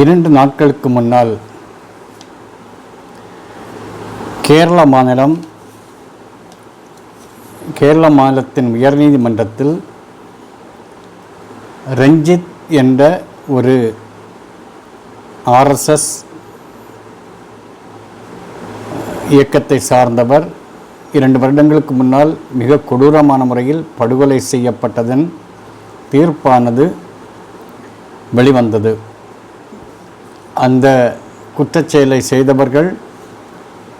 இரண்டு நாட்களுக்கு முன்னால் கேரள மாநிலம் கேரள மாநிலத்தின் உயர்நீதிமன்றத்தில் ரஞ்சித் என்ற ஒரு ஆர்எஸ்எஸ் இயக்கத்தை சார்ந்தவர் இரண்டு வருடங்களுக்கு முன்னால் மிக கொடூரமான முறையில் படுகொலை செய்யப்பட்டதன் தீர்ப்பானது வெளிவந்தது. அந்த குற்றச்செயலை செய்தவர்கள்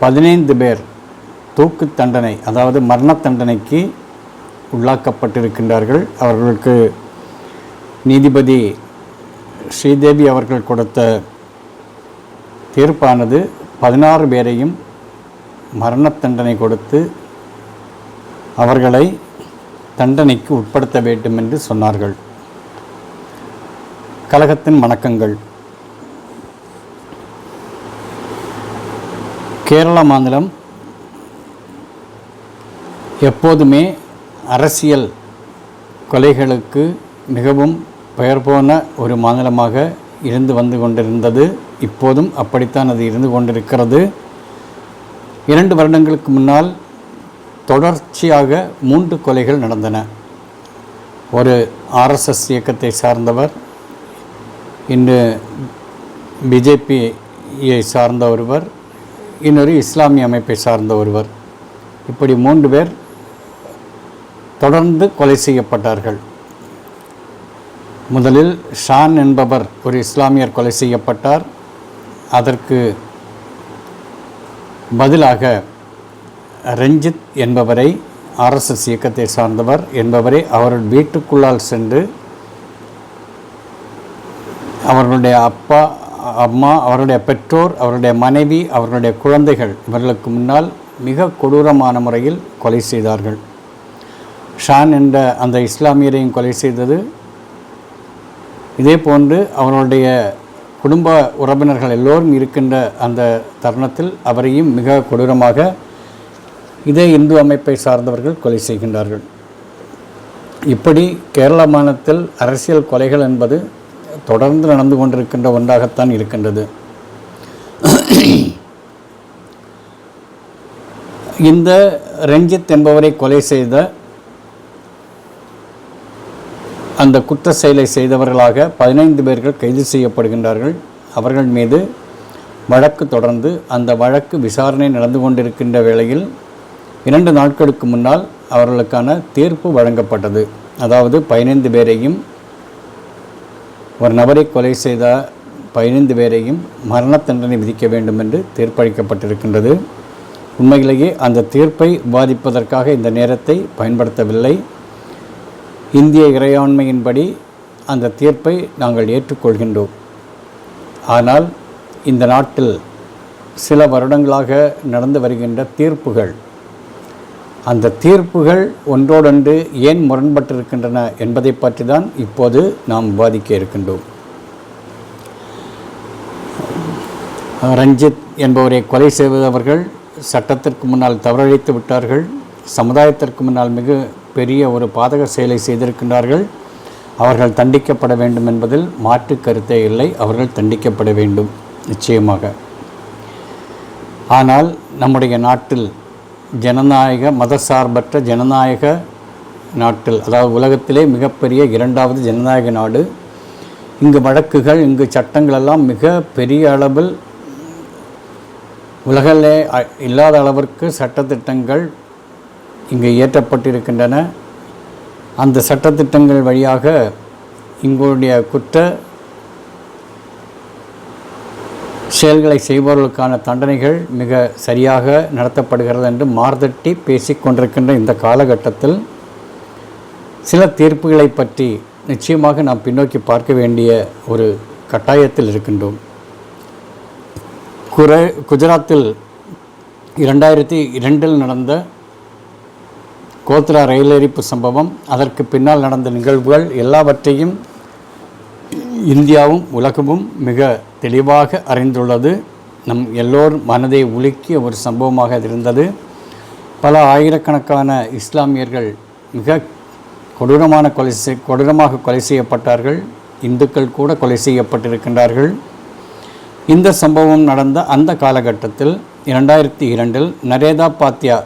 பதினைந்து பேர் தூக்கு தண்டனை அதாவது மரண தண்டனைக்கு உள்ளாக்கப்பட்டிருக்கின்றார்கள். அவர்களுக்கு நீதிபதி ஸ்ரீதேவி அவர்கள் கொடுத்த தீர்ப்பானது பதினாறு பேரையும் மரண தண்டனை கொடுத்து அவர்களை தண்டனைக்கு உட்படுத்த வேண்டும் என்று சொன்னார்கள். கழகத்தின் வணக்கங்கள். கேரள மாநிலம் எப்போதுமே அரசியல் கொலைகளுக்கு மிகவும் பெயர் போன ஒரு மாநிலமாக இருந்து வந்து கொண்டிருந்தது. இப்போதும் அப்படித்தான் அது இருந்து கொண்டிருக்கிறது. இரண்டு வருடங்களுக்கு முன்னால் தொடர்ச்சியாக மூன்று கொலைகள் நடந்தன. ஒரு ஆர்எஸ்எஸ் இயக்கத்தை சார்ந்தவர் இன்று பிஜேபியை சார்ந்த ஒருவர் இன்னொரு இஸ்லாமிய அமைப்பை சார்ந்த ஒருவர். இப்படி மூன்று பேர் தொடர்ந்து கொலை செய்யப்பட்டார்கள். முதலில் ஷான் என்பவர் ஒரு இஸ்லாமியர் கொலை செய்யப்பட்டார். அதற்கு பதிலாக ரஞ்சித் என்பவரை ஆர்எஸ்எஸ் இயக்கத்தை சார்ந்தவர் என்பவரை அவர்கள் வீட்டுக்குள்ளால் சென்று அவர்களுடைய அப்பா அம்மா அவருடைய பெற்றோர் அவருடைய மனைவி அவர்களுடைய குழந்தைகள் இவர்களுக்கு முன்னால் மிக கொடூரமான முறையில் கொலை செய்தார்கள். ஷான் என்ற அந்த இஸ்லாமியரையும் கொலை செய்தது. இதே போன்று அவர்களுடைய குடும்ப உறவினர்கள் எல்லோரும் இருக்கின்ற அந்த தருணத்தில் அவரையும் மிக கொடூரமாக இதே இந்து அமைப்பை சார்ந்தவர்கள் கொலை செய்கின்றார்கள். இப்படி கேரள மாநிலத்தில் அரசியல் கொலைகள் என்பது தொடர்ந்து நடந்து கொண்டிருக்கின்ற ஒன்றாகத்தான் இருக்கின்றது. இந்த ரஞ்சித் என்பவரை கொலை செய்த அந்த குற்ற செயலை செய்தவர்களாக பதினைந்து பேர்கள் கைது செய்யப்படுகின்றார்கள். அவர்கள் மீது வழக்கு தொடர்ந்து அந்த வழக்கு விசாரணை நடந்து கொண்டிருக்கின்ற வேளையில் இரண்டு நாட்களுக்கு முன்னால் அவர்களுக்கான தீர்ப்பு வழங்கப்பட்டது. அதாவது பதினைந்து பேரையும் ஒரு நபரை கொலை செய்த பதினைந்து பேரையும் மரண தண்டனை விதிக்க வேண்டும் என்று தீர்ப்பளிக்கப்பட்டிருக்கின்றது. உண்மையிலேயே அந்த தீர்ப்பை விவாதிப்பதற்காக இந்த நேரத்தை பயன்படுத்தவில்லை. இந்திய இறையாண்மையின்படி அந்த தீர்ப்பை நாங்கள் ஏற்றுக்கொள்கின்றோம். ஆனால் இந்த நாட்டில் சில வருடங்களாக நடந்து வருகின்ற தீர்ப்புகள் அந்த தீர்ப்புகள் ஒன்றோடொன்று ஏன் முரண்பட்டிருக்கின்றன என்பதை பற்றி தான் இப்போது நாம் விவாதிக்க இருக்கின்றோம். ரஞ்சித் என்பவரை கொலை செய்வதவர்கள் சட்டத்திற்கு முன்னால் தவறழித்து விட்டார்கள். சமுதாயத்திற்கு முன்னால் மிக பெரிய ஒரு பாதக செயலை செய்திருக்கின்றார்கள். அவர்கள் தண்டிக்கப்பட வேண்டும் என்பதில் மாற்று கருத்தே இல்லை. அவர்கள் தண்டிக்கப்பட வேண்டும் நிச்சயமாக. ஆனால் நம்முடைய நாட்டில் ஜனநாயக மதசார்பற்ற ஜனநாயக நாட்டில் அதாவது உலகத்திலே மிகப்பெரிய இரண்டாவது ஜனநாயக நாடு. இங்கு வழக்குகள் இங்கு சட்டங்கள் எல்லாம் மிக பெரிய அளவில் உலகிலே அ- இல்லாத அளவிற்கு சட்டத்திட்டங்கள் இங்கு இயற்றப்பட்டிருக்கின்றன. அந்த சட்டத்திட்டங்கள் வழியாக இங்களுடைய குற்ற செயல்களை செய்பவர்களுக்கான தண்டனைகள் மிக சரியாக நடத்தப்படுகிறது என்று மார்தட்டி பேசிக் கொண்டிருக்கின்ற இந்த காலகட்டத்தில் சில தீர்ப்புகளை பற்றி நிச்சயமாக நாம் பின்னோக்கி பார்க்க வேண்டிய ஒரு கட்டாயத்தில் இருக்கின்றோம். குர குஜராத்தில் இரண்டாயிரத்தி இரண்டில் நடந்த கோத்ரா ரயில் எரிப்பு சம்பவம் அதற்கு பின்னால் நடந்த நிகழ்வுகள் எல்லாவற்றையும் இந்தியாவும் உலகமும் மிக தெளிவாக அறிந்துள்ளது. நம் எல்லோர் மனதை உலுக்கிய ஒரு சம்பவமாக அது இருந்தது. பல ஆயிரக்கணக்கான இஸ்லாமியர்கள் மிக கொடூரமான கொலை செய் கொடூரமாக கொலை செய்யப்பட்டார்கள். இந்துக்கள் கூட கொலை செய்யப்பட்டிருக்கின்றார்கள். இந்த சம்பவம் நடந்த அந்த காலகட்டத்தில் இரண்டாயிரத்தி இரண்டில் நரேதா பாத்யா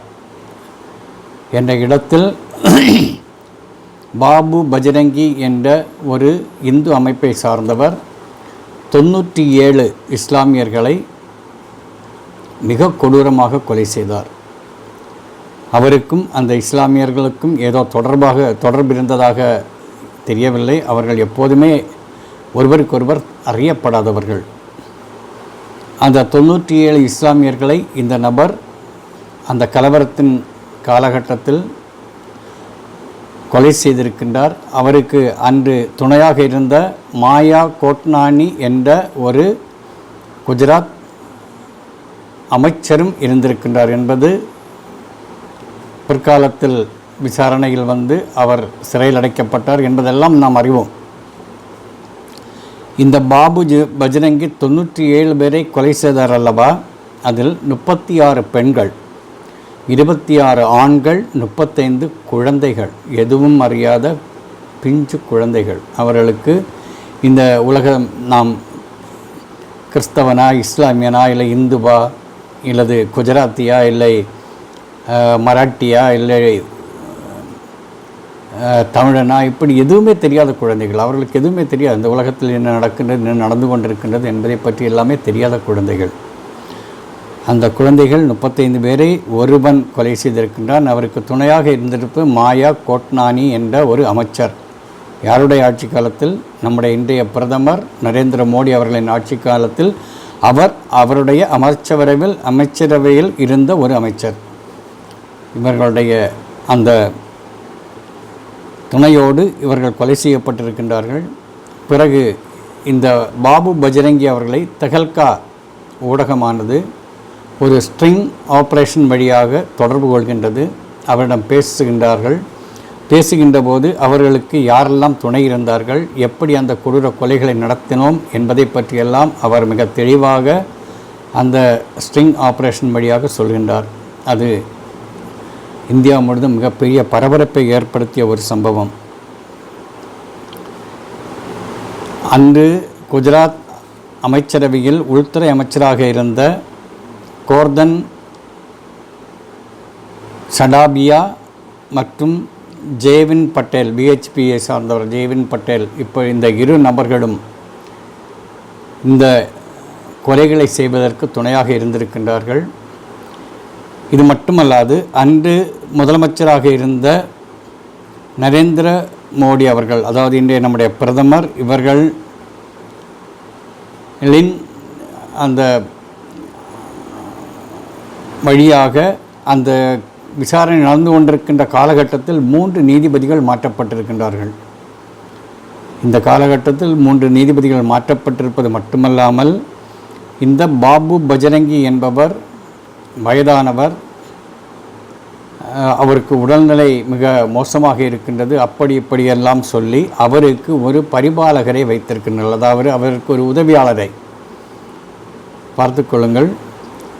என்ற இடத்தில் பாபு பஜரங்கி என்ற ஒரு இந்து அமைப்பை சார்ந்தவர் தொண்ணூற்றி ஏழு இஸ்லாமியர்களை மிக கொடூரமாக கொலை செய்தார். அவருக்கும் அந்த இஸ்லாமியர்களுக்கும் ஏதோ தொடர்பாக தொடர்பு இருந்ததாக தெரியவில்லை. அவர்கள் எப்போதுமே ஒருவருக்கொருவர் அறியப்படாதவர்கள். அந்த தொண்ணூற்றி ஏழு இஸ்லாமியர்களை இந்த நபர் அந்த கலவரத்தின் காலகட்டத்தில் கொலை செய்திருக்கின்றார். அவருக்கு அன்று துணையாக இருந்த மாயா கோட்னானி என்ற ஒரு குஜராத் அமைச்சரும் இருந்திருக்கின்றார் என்பது பிற்காலத்தில் விசாரணையில் வந்து அவர் சிறையில் அடைக்கப்பட்டார் என்பதெல்லாம் நாம் அறிவோம். இந்த பாபு ஜ பஜரங்கி தொண்ணூற்றி ஏழு பேரை கொலை செய்தார் அல்லவா? அதில் முப்பத்தி ஆறு பெண்கள். இருபத்தி ஆறு ஆண்கள் முப்பத்தைந்து குழந்தைகள். எதுவும் அறியாத பிஞ்சு குழந்தைகள். அவர்களுக்கு இந்த உலகம் நாம் கிறிஸ்தவனா இஸ்லாமியனா இல்லை இந்துவா இல்லது குஜராத்தியா இல்லை மராட்டியா இல்லை தமிழனா இப்படி எதுவுமே தெரியாத குழந்தைகள். அவர்களுக்கு எதுவுமே தெரியாது. இந்த உலகத்தில் என்ன நடக்கின்றது என்ன நடந்து கொண்டிருக்கின்றது என்பதை பற்றி எல்லாமே தெரியாத குழந்தைகள். அந்த குழந்தைகள் முப்பத்தைந்து பேரை ஒருவன் கொலை செய்திருக்கின்றான். அவருக்கு துணையாக இருந்திருப்பு மாயா கோட்னானி என்ற ஒரு அமைச்சர். யாருடைய ஆட்சி காலத்தில்? நம்முடைய இன்றைய பிரதமர் நரேந்திர மோடி அவர்களின் ஆட்சி காலத்தில் அவர் அவருடைய அமைச்சரவையில் அமைச்சரவையில் இருந்த ஒரு அமைச்சர். இவர்களுடைய அந்த துணையோடு இவர்கள் கொலை செய்யப்பட்டிருக்கின்றார்கள். பிறகு இந்த பாபு பஜரங்கி அவர்களை தகல்கா ஊடகமானது ஒரு ஸ்ட்ரிங் ஆப்ரேஷன் வழியாக தொடர்பு கொள்கின்றது. அவரிடம் பேசுகின்றார்கள். பேசுகின்ற போது அவர்களுக்கு யாரெல்லாம் துணை இருந்தார்கள் எப்படி அந்த கொடூர கொலைகளை நடத்தினோம் என்பதை பற்றியெல்லாம் அவர் மிக தெளிவாக அந்த ஸ்ட்ரிங் ஆப்ரேஷன் வழியாக சொல்கின்றார். அது இந்தியா முழுவதும் மிகப்பெரிய பரபரப்பை ஏற்படுத்திய ஒரு சம்பவம். அன்று குஜராத் அமைச்சரவையில் உள்துறை அமைச்சராக இருந்த கோர்தன் சடாபியா மற்றும் ஜேவின் பட்டேல் பிஹெச்பியை சார்ந்தவர் ஜேவின் பட்டேல். இப்போ இந்த இரு நபர்களும் இந்த கொலைகளை செய்வதற்கு துணையாக இருந்திருக்கின்றார்கள். இது மட்டுமல்லாது அன்று முதலமைச்சராக இருந்த நரேந்திர மோடி அவர்கள் அதாவது இன்றைய நம்முடைய பிரதமர் இவர்களின் அந்த வழியாக அந்த விசாரணை நடந்து கொண்டிருக்கின்ற காலகட்டத்தில் மூன்று நீதிபதிகள் மாற்றப்பட்டிருக்கின்றார்கள். இந்த காலகட்டத்தில் மூன்று நீதிபதிகள் மாற்றப்பட்டிருப்பது மட்டுமல்லாமல் இந்த பாபு பஜரங்கி என்பவர் வயதானவர். அவருக்கு உடல்நிலை மிக மோசமாக இருக்கின்றது. அப்படி இப்படியெல்லாம் சொல்லி அவருக்கு ஒரு பரிபாலகரை வைத்திருக்கின்றனர் அதாவது அவருக்கு ஒரு உதவியாளரை. பார்த்து கொள்ளுங்கள்.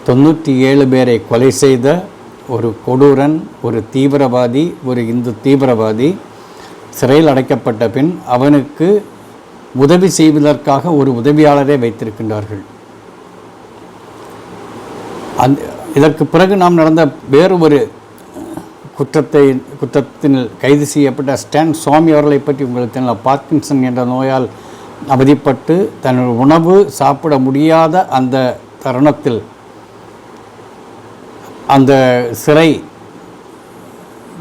தொண்ணூற்றி ஏழு பேரை கொலை செய்த ஒரு கொடூரன் ஒரு தீவிரவாதி ஒரு இந்து தீவிரவாதி சிறையில் அடைக்கப்பட்ட பின் அவனுக்கு உதவி செய்வதற்காக ஒரு உதவியாளரை வைத்திருக்கின்றார்கள். அந் இதற்கு பிறகு நாம் நடந்த வேறு ஒரு குற்றத்தை குற்றத்தில் கைது செய்யப்பட்ட ஸ்டான் சுவாமி அவர்களை பற்றி உங்களுக்கு தெரியல பார்க்கின்சன் என்ற நோயால் அவதிப்பட்டு தன்னுடைய உணவு சாப்பிட முடியாத அந்த தருணத்தில் அந்த சிறை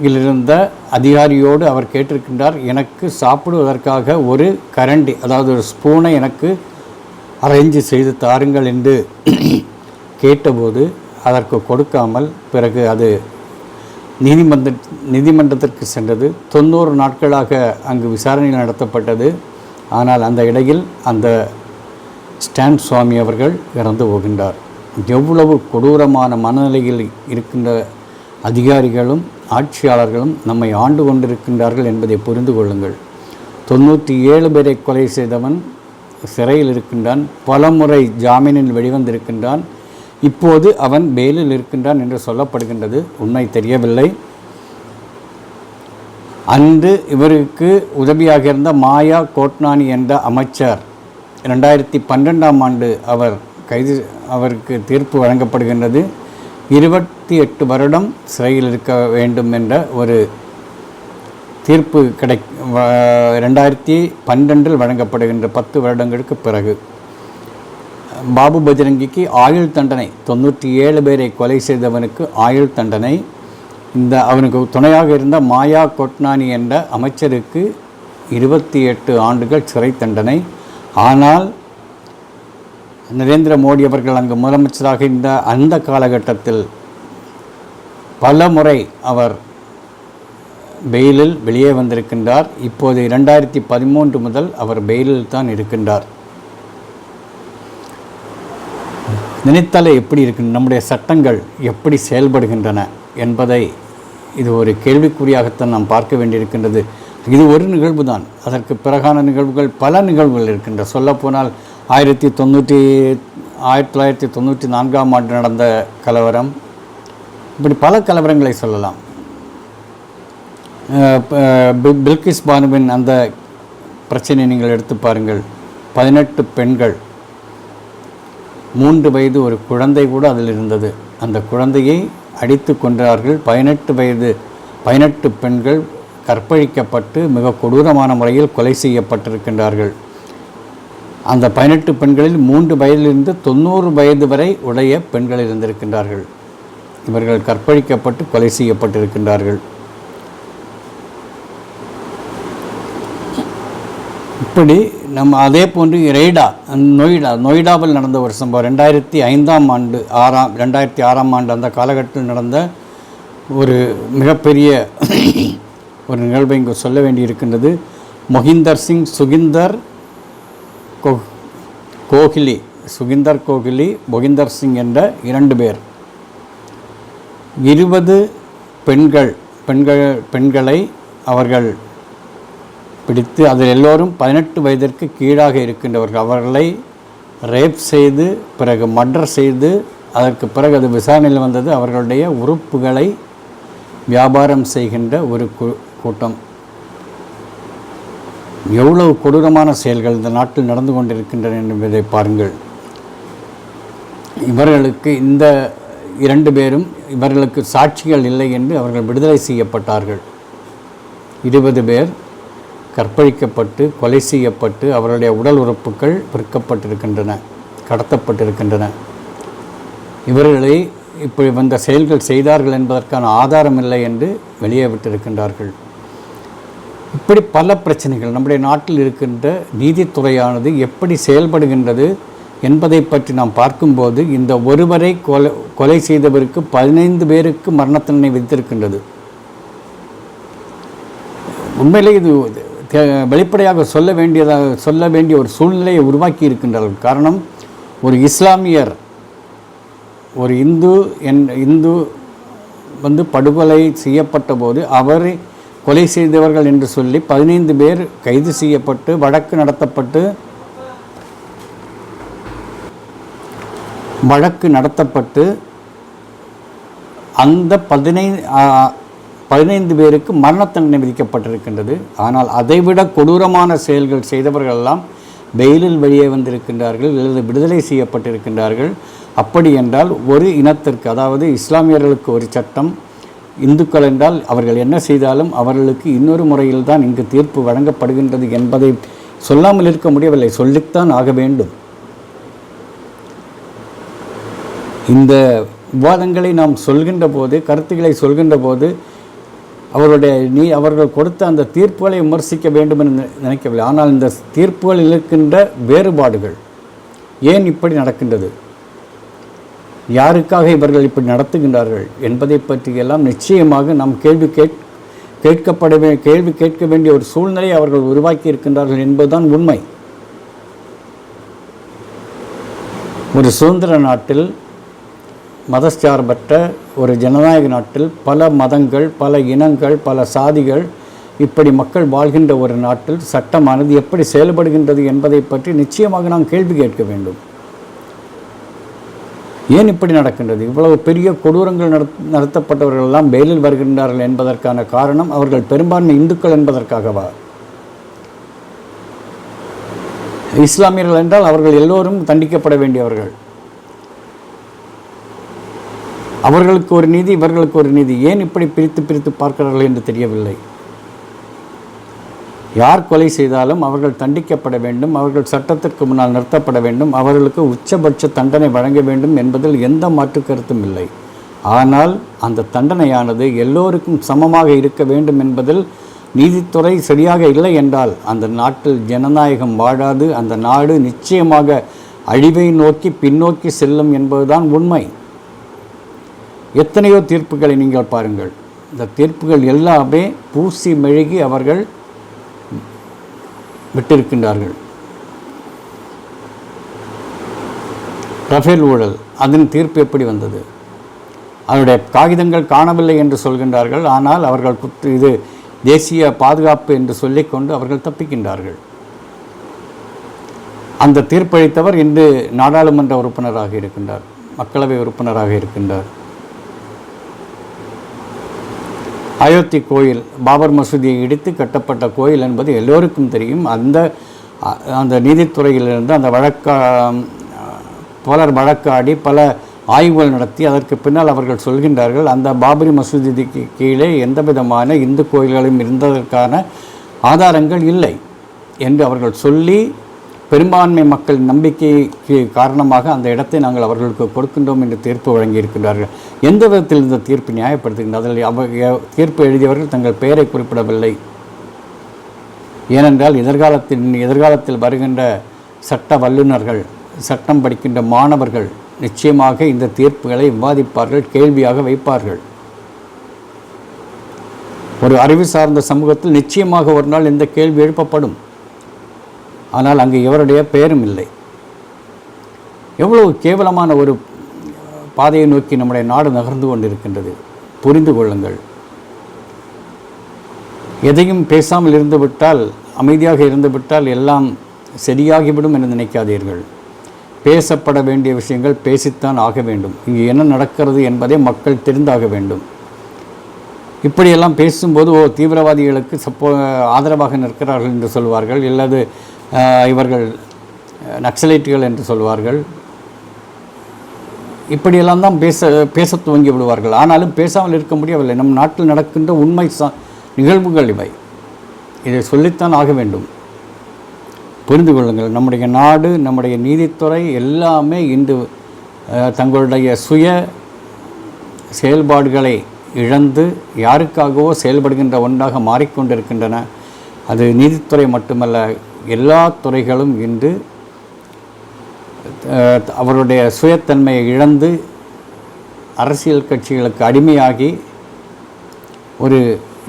இருந்த அதிகாரியோடு அவர் கேட்டிருக்கின்றார் எனக்கு சாப்பிடுவதற்காக ஒரு கரண்டி அதாவது ஒரு ஸ்பூனை எனக்கு அரேஞ்சு செய்து தாருங்கள் என்று கேட்டபோது அதற்கு கொடுக்காமல் பிறகு அது நீதிமன்ற நீதிமன்றத்திற்கு சென்றது. தொண்ணூறு நாட்களாக அங்கு விசாரணை நடத்தப்பட்டது. ஆனால் அந்த இடையில் அந்த ஸ்டான் சுவாமி அவர்கள் இறந்து போகின்றார். எவ்வளவு கொடூரமான மனநிலையில் இருக்கின்ற அதிகாரிகளும் ஆட்சியாளர்களும் நம்மை ஆண்டு கொண்டிருக்கின்றார்கள் என்பதை புரிந்து கொள்ளுங்கள். தொண்ணூற்றி ஏழு பேரை கொலை செய்தவன் சிறையில் இருக்கின்றான் பலமுறை ஜாமீனில் வெளிவந்திருக்கின்றான் இப்போது அவன் பெயிலில் இருக்கின்றான் என்று சொல்லப்படுகின்றது. உண்மை தெரியவில்லை. அன்று இவருக்கு உதவியாக இருந்த மாயா கோட்னானி என்ற அமைச்சர் ரெண்டாயிரத்தி பன்னெண்டாம் ஆண்டு அவர் கைது அவருக்கு தீர்ப்பு வழங்கப்படுகின்றது. இருபத்தி எட்டு வருடம் சிறையில் இருக்க வேண்டும் என்ற ஒரு தீர்ப்பு கிடை ரெண்டாயிரத்தி பன்னெண்டில் வழங்கப்படுகின்ற பத்து வருடங்களுக்கு பிறகு. பாபு பஜரங்கிக்கு ஆயுள் தண்டனை தொண்ணூற்றி ஏழு பேரை கொலை செய்தவனுக்கு ஆயுள் தண்டனை. இந்த அவனுக்கு துணையாக இருந்த மாயா கொட்னானி என்ற அமைச்சருக்கு இருபத்தி எட்டு ஆண்டுகள் சிறை தண்டனை. ஆனால் நரேந்திர மோடி அவர்கள் அங்கு முதலமைச்சராக இருந்த அந்த காலகட்டத்தில் பல முறை அவர் பெயிலில் வெளியே வந்திருக்கின்றார். இப்போது இரண்டாயிரத்தி பதிமூன்று முதல் அவர் பெயிலில் தான் இருக்கின்றார். நினைத்தாலே எப்படி இருக்கு நம்முடைய சட்டங்கள் எப்படி செயல்படுகின்றன என்பதை இது ஒரு கேள்விக்குறியாகத்தான் நாம் பார்க்க வேண்டியிருக்கின்றது. இது ஒரு நிகழ்வு தான் அதற்கு பிறகான நிகழ்வுகள் பல நிகழ்வுகள் இருக்கின்ற சொல்லப்போனால் ஆயிரத்தி தொண்ணூற்றி ஆயிரத்தி தொள்ளாயிரத்தி தொண்ணூற்றி நான்காம் ஆண்டு நடந்த கலவரம். இப்படி பல கலவரங்களை சொல்லலாம். பில்கிஸ் பானுவின் அந்த பிரச்சனையை நீங்கள் எடுத்து பாருங்கள். பதினெட்டு பெண்கள் மூன்று வயது ஒரு குழந்தை கூட அதில் இருந்தது. அந்த குழந்தையை அடித்து கொன்றார்கள். பதினெட்டு வயது பதினெட்டு பெண்கள் கற்பழிக்கப்பட்டு மிக கொடூரமான முறையில் கொலை செய்யப்பட்டிருக்கின்றார்கள். அந்த பதினெட்டு பெண்களில் மூன்று வயதிலிருந்து தொண்ணூறு வயது வரை உடைய பெண்கள் இருந்திருக்கின்றார்கள். இவர்கள் கற்பழிக்கப்பட்டு கொலை செய்யப்பட்டிருக்கின்றார்கள். இப்படி நம்ம அதே போன்று ரெய்டா நொய்டா நொய்டாவில் நடந்த ஒரு சம்பவம். ரெண்டாயிரத்தி ஐந்தாம் ஆண்டு ஆறாம் ரெண்டாயிரத்தி ஆறாம் ஆண்டு அந்த காலகட்டத்தில் நடந்த ஒரு மிகப்பெரிய ஒரு நிகழ்வை இங்கு சொல்ல வேண்டியிருக்கின்றது. மொஹிந்தர் சிங் சுகிந்தர் கோ கோகிலி சுகிந்தர் கோகிலி பொகிந்தர் சிங் என்ற இரண்டு பேர். இருபது பெண்கள் பெண்கள் பெண்களை அவர்கள் பிடித்து அதில் எல்லோரும் பதினெட்டு வயதிற்கு கீழாக இருக்கின்றவர்கள். அவர்களை ரேப் செய்து பிறகு மர்டர் செய்து அதற்கு பிறகு அது விசாரணையில் வந்தது. அவர்களுடைய உறுப்புகளை வியாபாரம் செய்கின்ற ஒரு கூ- கூட்டம். எவ்வளவு கொடூரமான செயல்கள் இந்த நாட்டில் நடந்து கொண்டிருக்கின்றன என்பதை பாருங்கள். இவர்களுக்கு இந்த இரண்டு பேரும் இவர்களுக்கு சாட்சிகள் இல்லை என்று அவர்கள் விடுதலை செய்யப்பட்டார்கள். இருபது பேர் கற்பழிக்கப்பட்டு கொலை செய்யப்பட்டு அவர்களுடைய உடல் உறுப்புகள் விற்கப்பட்டிருக்கின்றன கடத்தப்பட்டிருக்கின்றன. இவர்களை இப்படி வந்த செயல்கள் செய்தார்கள் என்பதற்கான ஆதாரம் இல்லை என்று வெளியே விட்டிருக்கின்றார்கள். இப்படி பல பிரச்சனைகள் நம்முடைய நாட்டில் இருக்கின்ற நீதித்துறையானது எப்படி செயல்படுகின்றது என்பதை பற்றி நாம் பார்க்கும்போது இந்த ஒருவரை கொலை கொலை செய்தவருக்கு பதினைந்து பேருக்கு மரண தண்டனை விதித்திருக்கின்றது. உண்மையிலே இது வெளிப்படையாக சொல்ல வேண்டியதாக சொல்ல வேண்டிய ஒரு சூழ்நிலையை உருவாக்கி இருக்கின்றார்கள் காரணம் ஒரு இஸ்லாமியர் ஒரு இந்து என் இந்து வந்து படுகொலை செய்யப்பட்ட போது அவரை கொலை செய்தவர்கள் என்று சொல்லி பதினைந்து பேர் கைது செய்யப்பட்டு வழக்கு நடத்தப்பட்டு வழக்கு நடத்தப்பட்டு அந்த பதினைந்து பதினைந்து பேருக்கு மரண தண்டனை விதிக்கப்பட்டிருக்கின்றது. ஆனால் அதைவிட கொடூரமான செயல்கள் செய்தவர்கள் எல்லாம் பெயிலில் வெளியே வந்திருக்கின்றார்கள் அல்லது விடுதலை செய்யப்பட்டிருக்கின்றார்கள். அப்படி என்றால் ஒரு இனத்திற்கு அதாவது இஸ்லாமியர்களுக்கு ஒரு சட்டம் இந்துக்கள் என்றால் அவர்கள் என்ன செய்தாலும் அவர்களுக்கு இன்னொரு முறையில் தான் இங்கு தீர்ப்பு வழங்கப்படுகின்றது என்பதை சொல்லாமல் இருக்க முடியவில்லை. சொல்லித்தான் ஆக வேண்டும். இந்த விவாதங்களை நாம் சொல்கின்ற போது கருத்துக்களை சொல்கின்ற போது அவருடைய நீ அவர்கள் கொடுத்த அந்த தீர்ப்புகளை விமர்சிக்க வேண்டும் என்று நினைக்கவில்லை. ஆனால் இந்த தீர்ப்புகளில் இருக்கின்ற வேறுபாடுகள் ஏன் இப்படி நடக்கின்றது? யாருக்காக இவர்கள் இப்படி நடத்துகின்றார்கள் என்பதை பற்றியெல்லாம் நிச்சயமாக நாம் கேள்வி கேட் கேட்கப்பட வே கேள்வி கேட்க வேண்டிய ஒரு சூழ்நிலையை அவர்கள் உருவாக்கி இருக்கின்றார்கள் என்பதுதான் உண்மை. ஒரு சுதந்திர நாட்டில் மதச்சார்பற்ற ஒரு ஜனநாயக நாட்டில் பல மதங்கள் பல இனங்கள் பல சாதிகள் இப்படி மக்கள் வாழ்கின்ற ஒரு நாட்டில் சட்டமானது எப்படி செயல்படுகின்றது என்பதை பற்றி நிச்சயமாக நாம் கேள்வி கேட்க வேண்டும். ஏன் இப்படி நடக்கின்றது? இவ்வளவு பெரிய கொடூரங்கள் நடத் நடத்தப்பட்டவர்கள் எல்லாம் வருகின்றார்கள் என்பதற்கான காரணம் அவர்கள் பெரும்பான்மை இந்துக்கள் என்பதற்காகவா? இஸ்லாமியர்கள் என்றால் அவர்கள் எல்லோரும் தண்டிக்கப்பட வேண்டியவர்கள். அவர்களுக்கு ஒரு நீதி இவர்களுக்கு ஒரு நீதி. ஏன் இப்படி பிரித்து பிரித்து பார்க்கிறார்கள் என்று தெரியவில்லை. யார் கொலை செய்தாலும் அவர்கள் தண்டிக்கப்பட வேண்டும் அவர்கள் சட்டத்திற்கு முன்னால் நிறுத்தப்பட வேண்டும் அவர்களுக்கு உச்சபட்ச தண்டனை வழங்க வேண்டும் என்பதில் எந்த மாற்று கருத்தும் இல்லை. ஆனால் அந்த தண்டனையானது எல்லோருக்கும் சமமாக இருக்க வேண்டும் என்பதில் நீதித்துறை சரியாக இல்லை என்றால் அந்த நாட்டில் ஜனநாயகம் வாழாது அந்த நாடு நிச்சயமாக அழிவை நோக்கி பின்னோக்கி செல்லும் என்பதுதான் உண்மை. எத்தனையோ தீர்ப்புகளை நீங்கள் பாருங்கள். இந்த தீர்ப்புகள் எல்லாமே பூசி மெழுகி அவர்கள் விட்டிருக்கின்றார்கள். ரஃபேல் ஊழல் அதன் தீர்ப்பு எப்படி வந்தது? அதனுடைய காகிதங்கள் காணவில்லை என்று சொல்கின்றார்கள். ஆனால் அவர்கள் குத்து இது தேசிய பாதுகாப்பு என்று சொல்லிக்கொண்டு அவர்கள் தப்பிக்கின்றார்கள். அந்த தீர்ப்பளித்தவர் இன்று நாடாளுமன்ற உறுப்பினராக இருக்கின்றார் மக்களவை உறுப்பினராக இருக்கின்றார். அயோத்தி கோயில் பாபர் மசூதியை இடித்து கட்டப்பட்ட கோயில் என்பது எல்லோருக்கும் தெரியும். அந்த அந்த நீதித்துறையிலிருந்து அந்த வழக்க பலர் வழக்காடி பல ஆய்வுகள் நடத்தி அதற்கு பின்னால் அவர்கள் சொல்கின்றார்கள் அந்த பாபரி மசூதிக்கு கீழே எந்த விதமான இந்து கோயில்களும் இருந்ததற்கான ஆதாரங்கள் இல்லை என்று அவர்கள் சொல்லி பெரும்பான்மை மக்கள் நம்பிக்கைக்கு காரணமாக அந்த இடத்தை நாங்கள் அவர்களுக்கு கொடுக்கின்றோம் என்று தீர்ப்பு வழங்கியிருக்கின்றார்கள். எந்த விதத்தில் இந்த தீர்ப்பு நியாயப்படுத்துகின்றது அதில் அவ தீர்ப்பு எழுதியவர்கள் தங்கள் பெயரை குறிப்பிடவில்லை. ஏனென்றால் எதிர்காலத்தில் எதிர்காலத்தில் வருகின்ற சட்ட வல்லுநர்கள் சட்டம் படிக்கின்ற மாணவர்கள் நிச்சயமாக இந்த தீர்ப்புகளை விவாதிப்பார்கள் கேள்வியாக வைப்பார்கள். ஒரு அறிவு சார்ந்த சமூகத்தில் நிச்சயமாக ஒரு நாள் இந்த கேள்வி எழுப்பப்படும். ஆனால் அங்கு இவருடைய பெயரும் இல்லை. எவ்வளவு கேவலமான ஒரு பாதையை நோக்கி நம்முடைய நாடு நகர்ந்து கொண்டிருக்கின்றது. புரிந்து கொள்ளுங்கள். எதையும் பேசாமல் இருந்துவிட்டால் அமைதியாக இருந்துவிட்டால் எல்லாம் சரியாகிவிடும் என்று நினைக்காதீர்கள். பேசப்பட வேண்டிய விஷயங்கள் பேசித்தான் ஆக வேண்டும். இங்கு என்ன நடக்கிறது என்பதை மக்கள் தெரிந்தாக வேண்டும். இப்படியெல்லாம் பேசும்போது ஓ தீவிரவாதிகளுக்கு சப்போ ஆதரவாக நிற்கிறார்கள் என்று சொல்வார்கள். இல்லது இவர்கள் நக்சலைட்டுகள் என்று சொல்வார்கள். இப்படியெல்லாம் தான் பேச பேச துவங்கி விடுவார்கள். ஆனாலும் பேசாமல் இருக்க முடியவில்லை. நம் நாட்டில் நடக்கின்ற உண்மை சா நிகழ்வுகள் இவை. இதை சொல்லித்தான் ஆக வேண்டும். புரிந்து கொள்ளுங்கள். நம்முடைய நாடு நம்முடைய நீதித்துறை எல்லாமே இன்று தங்களுடைய சுய செயல்பாடுகளை இழந்து யாருக்காகவோ செயல்படுகின்ற ஒன்றாக மாறிக்கொண்டிருக்கின்றன. அது நீதித்துறை மட்டுமல்ல எல்லா துறைகளும் இன்று அவருடைய சுயத்தன்மையை இழந்து அரசியல் கட்சிகளுக்கு அடிமையாகி ஒரு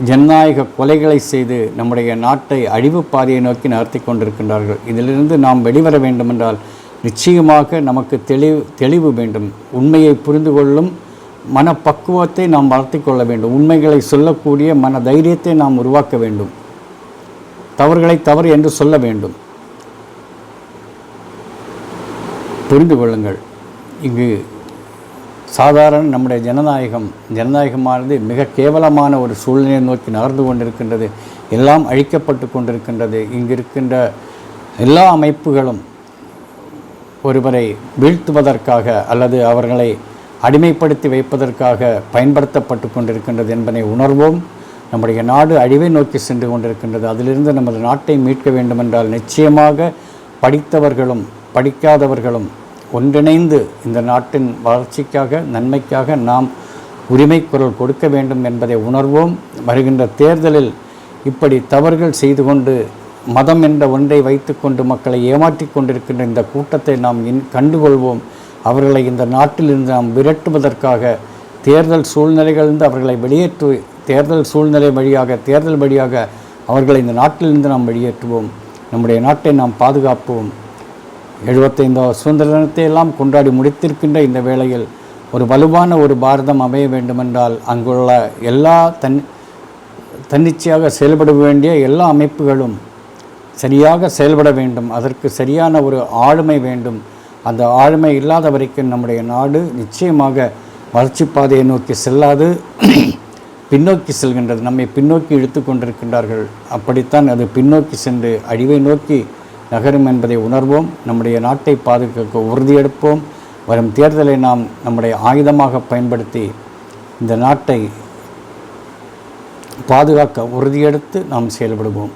ஜனநாயக கொலைகளை செய்து நம்முடைய நாட்டை அழிவு பாதையை நோக்கி நகர்த்தி கொண்டிருக்கின்றார்கள். இதிலிருந்து நாம் வெளிவர வேண்டுமென்றால் நிச்சயமாக நமக்கு தெளிவு தெளிவு வேண்டும். உண்மையை புரிந்து கொள்ளும் மனப்பக்குவத்தை நாம் வளர்த்தி கொள்ள வேண்டும். உண்மைகளை சொல்லக்கூடிய மன தைரியத்தை நாம் உருவாக்க வேண்டும். தவறுகளை தவறு என்று சொல்ல வேண்டும். புரிந்து கொள்ளுங்கள். இங்கு சாதாரண நம்முடைய ஜனநாயகம் ஜனநாயகமானது மிக கேவலமான ஒரு சூழ்நிலையை நோக்கி நகர்ந்து கொண்டிருக்கின்றது. எல்லாம் அழிக்கப்பட்டு கொண்டிருக்கின்றது. இங்கு இருக்கின்ற எல்லா அமைப்புகளும் ஒருவரை வீழ்த்துவதற்காக அல்லது அவர்களை அடிமைப்படுத்தி வைப்பதற்காக பயன்படுத்தப்பட்டு கொண்டிருக்கின்றது என்பதை உணர்வோம். நம்முடைய நாடு அழிவை நோக்கி சென்று கொண்டிருக்கின்றது. அதிலிருந்து நமது நாட்டை மீட்க வேண்டுமென்றால் நிச்சயமாக படித்தவர்களும் படிக்காதவர்களும் ஒன்றிணைந்து இந்த நாட்டின் வளர்ச்சிக்காக நன்மைக்காக நாம் உரிமை குரல் கொடுக்க வேண்டும் என்பதை உணர்வோம். வருகின்ற தேர்தலில் இப்படி தவறுகள் செய்து கொண்டு மதம் என்ற ஒன்றை வைத்துக்கொண்டு மக்களை ஏமாற்றிக் கொண்டிருக்கின்ற இந்த கூட்டத்தை நாம் இன் கண்டுகொள்வோம். அவர்களை இந்த நாட்டிலிருந்து நாம் விரட்டுவதற்காக தேர்தல் சூழ்நிலைகளிலிருந்து அவர்களை வெளியேற்று தேர்தல் சூழ்நிலை வழியாக தேர்தல் வழியாக அவர்களை இந்த நாட்டிலிருந்து நாம் வெளியேற்றுவோம். நம்முடைய நாட்டை நாம் பாதுகாப்போம். எழுபத்தைந்தாவது சுதந்திர தினத்தை எல்லாம் கொண்டாடி முடித்திருக்கின்ற இந்த வேளையில் ஒரு வலுவான ஒரு பாரதம் அமைய வேண்டுமென்றால் அங்குள்ள எல்லா தன் தன்னிச்சையாக செயல்பட வேண்டிய எல்லா அமைப்புகளும் சரியாக செயல்பட வேண்டும். அதற்கு சரியான ஒரு ஆளுமை வேண்டும். அந்த ஆளுமை இல்லாத வரைக்கும் நம்முடைய நாடு நிச்சயமாக வளர்ச்சி பாதையை நோக்கி செல்லாது. பின்னோக்கி செல்கின்றது. நம்மை பின்னோக்கி இழுத்து கொண்டிருக்கின்றார்கள். அப்படித்தான் அது பின்னோக்கி சென்று அழிவை நோக்கி நகரும் என்பதை உணர்வோம். நம்முடைய நாட்டை பாதுகாக்க உறுதியெடுப்போம் வரும் தேர்தலை நாம் நம்முடைய ஆயுதமாக பயன்படுத்தி இந்த நாட்டை பாதுகாக்க உறுதியெடுத்து நாம் செயல்படுவோம்.